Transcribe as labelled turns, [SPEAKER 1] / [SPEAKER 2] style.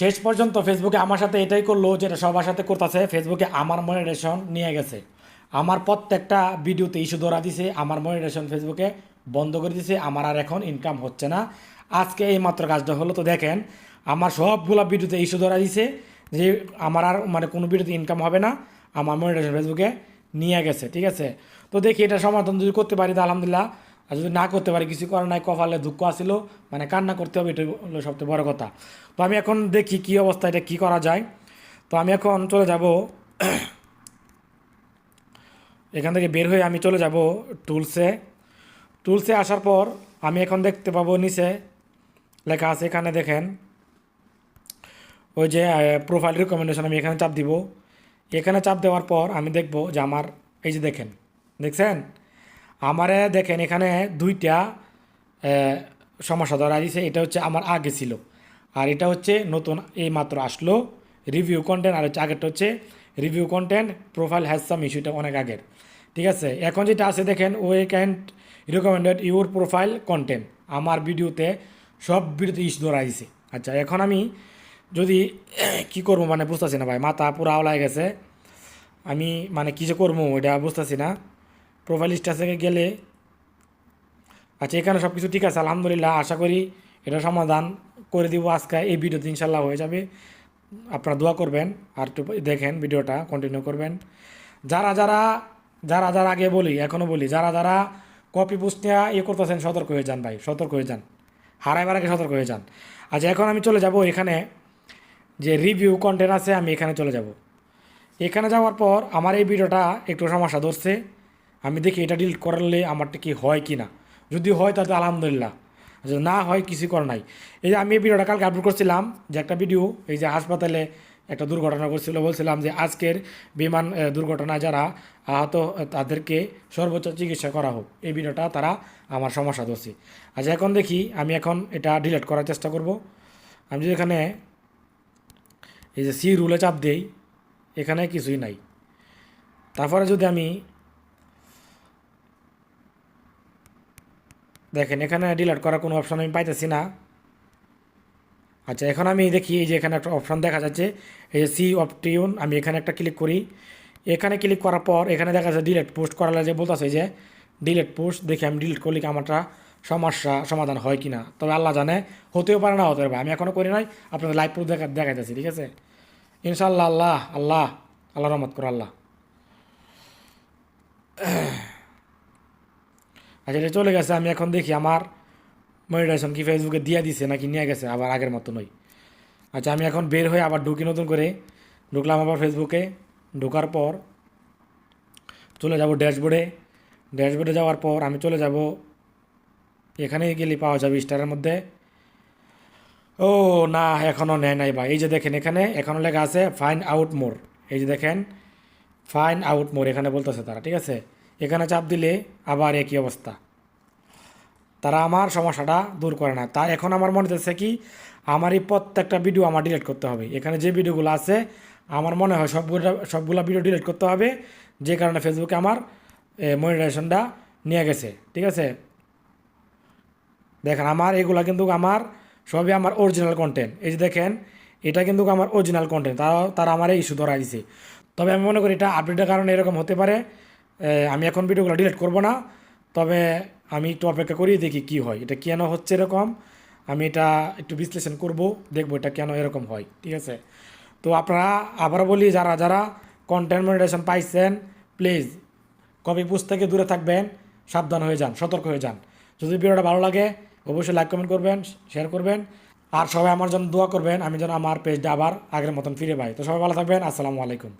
[SPEAKER 1] শেষ পর্যন্ত ফেসবুকে আমার সাথে এটাই করল যেটা সবার সাথে করতেছে। ফেসবুকে আমার মনিটেশন নিয়ে গেছে। আমার প্রত্যেকটা ভিডিওতে ইস্যু ধরা দিছে, আমার মনিটেশন ফেসবুকে বন্ধ করে দিছে, আমার আর এখন ইনকাম হচ্ছে না। আজকে এই মাত্র কাজটা হলো। তো দেখেন, আমার সবগুলা ভিডিওতে ইস্যু ধরা দিছে যে আমার আর মানে কোনো ভিডিওতে ইনকাম হবে না, আমার মনিটেশন ফেসবুকে নিয়ে গেছে। ঠিক আছে? তো দেখি এটা সমাধান যদি করতে পারি, তো আলহামদুলিল্লাহ আর যদি না করতে পারি, কিছু করার নাই, কপালে দুঃখ আসিল মানে কান্না করতে হবে এটা হলো সবচেয়ে বড় কথা। তো আমি এখন দেখি কি অবস্থা, এটা কী করা যায়। তো আমি এখন চলে যাব, এখান থেকে বের হয়ে আমি চলে যাব টুলসে। টুলসে আসার পর আমি এখন দেখতে পাবো নিচে লেখা আছে, এখানে দেখেন, ওই যে প্রোফাইল রিকমেন্ডেশন আমি এখানে চাপ দিব। এখানে চাপ দেওয়ার পর আমি দেখব যে আমার, এই যে দেখেন, দেখছেন? আমারে দেখেন এখানে দুইটা সমস্যা ধরা দিয়েছে এটা হচ্ছে আমার আগে ছিল। আর এটা হচ্ছে নতুন এই মাত্র আসলো রিভিউ কন্টেন্ট আর হচ্ছে আগেরটা হচ্ছে review content profile has some ইস্যুটা অনেক আগের। ঠিক আছে? এখন যেটা আছে দেখেন we can't recommended your profile content আমার ভিডিওতে সব ভিডিওতে ইস্যু ধরা দিয়েছে আচ্ছা এখন আমি যদি কি করব মানে বুঝতেছি না ভাই, মাথা পুরা আওলায় গেছে। আমি মানে কী যে করব, এটা বুঝতেছি না। প্রোফাইল স্ট্যাটাসে গেলে। আচ্ছা এখানে সব কিছু ঠিক আছে, আলহামদুলিল্লাহ, আশা করি এটা সমাধান করে দিব আজকে। এই ভিডিওতে ইনশাল্লাহ হয়ে যাবে। আপনারা দোয়া করবেন আর একটু দেখেন ভিডিওটা কন্টিনিউ করবেন। যারা যারা যারা যারা আগে বলি এখনও বলি, যারা যারা কপি পোস্ট নিয়ে ইয়ে করতেছেন, সতর্ক হয়ে যান ভাই, সতর্ক হয়ে যান। হারাইবার আগে সতর্ক হয়ে যান। আচ্ছা এখন আমি চলে যাব এখানে যে রিভিউ কন্টেন্ট আছে, আমি এখানে চলে যাব। এখানে যাওয়ার পর আমার এই ভিডিওটা একটু সমস্যা ধরছে। আমি দেখি এটা ডিলিট করলে আমারটা কি হয় কি না যদি হয় তাহলে আলহামদুলিল্লাহ। যদি না হয় কিছু করার নাই। এই যে আমি এই ভিডিওটা কালকে আপলোড করছিলাম, যে একটা ভিডিও এই যে হাসপাতালে একটা দুর্ঘটনা করছিল বলছিলাম যে আজকের বিমান দুর্ঘটনা যারা আহত, তাদেরকে সর্বোচ্চ চিকিৎসা করা হোক। এই ভিডিওটা তারা আমার সমস্যা ধরছে। আচ্ছা এখন দেখি, আমি এখন এটা ডিলিট করার চেষ্টা করব। আমি যদি এখানে এই যে সি রুলে চাপ দেই, এখানে কিছুই নাই। তারপরে যদি আমি দেখেন, এখানে ডিলিট করার কোনো অপশান আমি পাইতেছি না। আচ্ছা এখন আমি দেখি এই যে এখানে একটা অপশন দেখা যাচ্ছে, এই যে সি অপটিউন আমি এখানে একটা ক্লিক করি। এখানে ক্লিক করার পর এখানে দেখা যাচ্ছে ডিলেট পোস্ট করালে যে বলতেছে যে ডিলেট পোস্ট দেখি আমি ডিলিট করলে কি আমারটা সমস্যা সমাধান হয় কি না তবে আল্লাহ জানে, হতেও পারে না হতে পারে। আমি এখনও করি নাই, আপনাদের লাইভ প্রুফ দেখা দেখাইতেছি, ঠিক আছে? ইনশাল্লাহ আল্লাহ আল্লাহ আল্লাহ রহমত করো, আল্লাহ। আচ্ছা এটা চলে গেছে, আমি এখন দেখি আমার মনিটাইজেশন কি ফেসবুকে দিয়ে দিছে নাকি নিয়ে গেছে, আবার আগের মতো নই আচ্ছা আমি এখন বের হয়ে আবার ঢুকি নতুন করে। ঢুকলাম আবার ফেসবুকে ঢোকার পর চলে যাব ড্যাশবোর্ডে। ড্যাশবোর্ডে যাওয়ার পর আমি চলে যাব এখানে গেলে পাওয়া যাবে স্টারের মধ্যে। ও না, এখনও নেয় নাই ভাই। এই যে দেখেন এখানে, এখনও লেখা আছে ফাইন আউট মোর এই যে দেখেন ফাইন আউট মোর এখানে বলতেছে তারা, ঠিক আছে? এখানে চাপ দিলে আবার একই অবস্থা। তারা আমার সমস্যাটা দূর করে না। তাই এখন আমার মনে হচ্ছে কি আমার এই প্রত্যেকটা ভিডিও আমার ডিলিট করতে হবে। এখানে যে ভিডিওগুলো আছে, আমার মনে হয় সবগুলো সবগুলো ভিডিও ডিলিট করতে হবে, যে কারণে ফেসবুকে আমার মনিটাইজেশনটা নিয়ে গেছে। ঠিক আছে? দেখেন, আমার এগুলা কিন্তু আমার, সবই আমার অরিজিনাল কন্টেন্ট এই যে দেখেন, এটা কিন্তু আমার অরিজিনাল কন্টেন্ট তারা তারা আমার এই ইস্যু ধরা দিছে। তবে আমি মনে করি এটা আপডেটের কারণে এরকম হতে পারে। আমি এখন ভিডিওগুলো ডিলিট করব না, তবে আমি একটু অপেক্ষা করি, দেখি কি হয়। এটা কেন হচ্ছে এরকম? আমি এটা একটু বিশ্লেষণ করব, দেখব এটা কেন এরকম হয়, ঠিক আছে? তো আপনারা আবার বলি, যারা যারা কন্টেন্ট মনিটাইজেশন পাইছেন প্লিজ কপি পোস্ট থেকে দূরে থাকবেন, সাবধান হয়ে যান, সতর্ক হয়ে যান। যদি ভিডিওটা ভালো লাগে, অবশ্যই লাইক কমেন্ট করবেন শেয়ার করবেন। আর সবাই আমার জন্য দোয়া করবেন, আমি যেন আমার পেজটা আবার আগের মতন ফিরে পাই। তো সবাই ভালো থাকবেন, আসসালামু আলাইকুম।